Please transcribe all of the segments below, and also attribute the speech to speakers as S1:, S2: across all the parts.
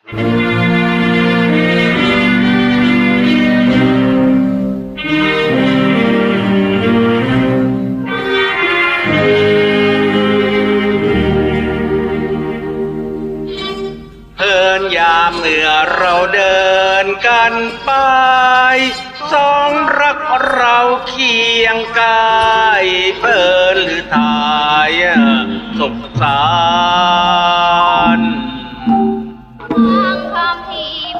S1: เพลินยามเมื่อเราเดินกันไปสองรักเราเคียงกายเพลินหรือทายสุขสา ร
S2: ทางคำที่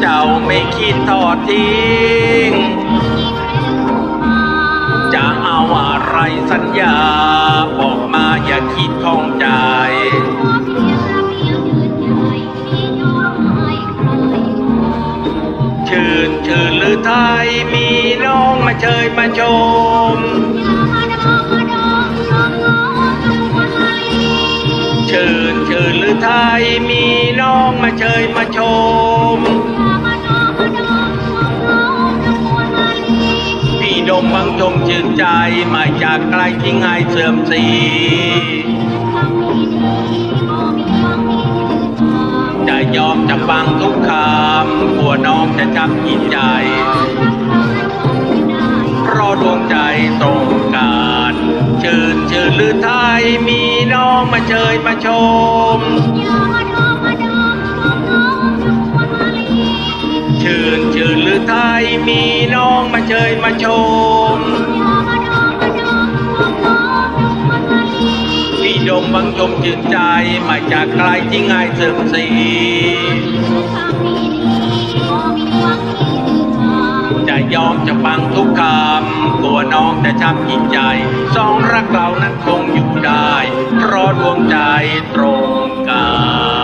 S2: เจ้า
S1: ไม่คิดทอดทิ้ง จะเอาอะไรสัญญา บอกมาอย่าคิดท้องใจชื่นชื่นหรือไทยมีน้องมาเชยมาชมชื่นชื่นหรือไทยมีน้องมาเชยมาชม มบังชมชื่นใจมาจากไกลที่ง่ายเสื่อมสีจะยอมจะฟังทุกคำกลัวน้องจะจำกินใจเพราะดวงใจตรงกันชื่นชื่นหรือไทยมีน้องมาเชยมาชม ไทยมีน้องมาเชยมาชมพี่ดมบังชมชื่นใจมาจากไกลที่ง่ายเสื่อมสีจะยอมจะฟังทุกคำตัวน้องจะช้ำจิตใจ สองรักเรานั้นคงอยู่ได้ เพราะดวงใจตรงกัน